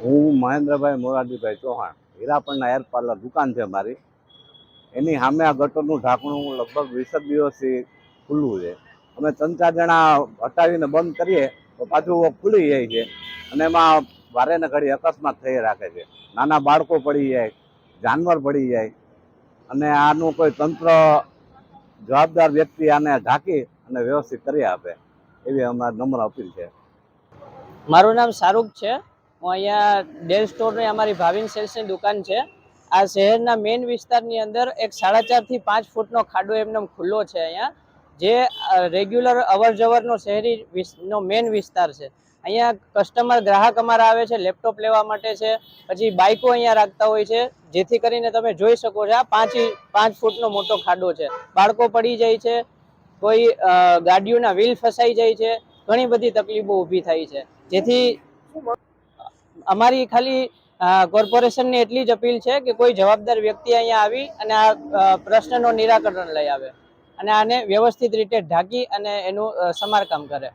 હું મહેન્દ્રભાઈ મોરારજીભાઈ ચૌહાણ હીરાપણના hair parlour દુકાન છે મારી. એની સામે આ ગટરનું ઢાંકણું લગભગ વીસ જ દિવસથી ખુલ્લું છે. અમે ત્રણ ચાર જણા હટાવીને બંધ કરીએ તો પાછું ખુલી જાય છે અને એમાં વારે ને ઘડી અકસ્માત થઈ રાખે છે. નાના બાળકો પડી જાય, જાનવર પડી જાય અને આનું કોઈ તંત્ર જવાબદાર વ્યક્તિ આને ઢાંકી અને વ્યવસ્થિત કરી આપે. એવી અમારી નમ્ર અપીલ છે. મારું નામ શાહરૂખ છે. હું અહીંયા ડેલ સ્ટોરની અમારી ભાવિન સેલ્સની દુકાન છે. આ શહેરના મેઇન વિસ્તારની અંદર એક સાડા ચારથી પાંચ ફૂટનો ખાડો એમને ખુલ્લો છે અહીંયા, જે રેગ્યુલર અવર જવરનો શહેરી નો મેઇન વિસ્તાર છે. અહીંયા કસ્ટમર ગ્રાહક અમારા આવે છે લેપટોપ લેવા માટે છે, પછી બાઇકો અહીંયા રાખતા હોય છે, જેથી કરીને તમે જોઈ શકો છો આ પાંચ પાંચ ફૂટનો મોટો ખાડો છે. બાળકો પડી જાય છે, કોઈ ગાડીઓના વ્હીલ ફસાઈ જાય છે, ઘણી બધી તકલીફો ઊભી થાય છે. જેથી અમારી ખાલી કોર્પોરેશનની એટલી જ અપીલ છે કે કોઈ જવાબદાર વ્યક્તિ અહીંયા આવી અને આ પ્રશ્નનો નિરાકરણ લઈ આવે અને આને વ્યવસ્થિત રીતે ઢાંકી અને એનું સમારકામ કરે.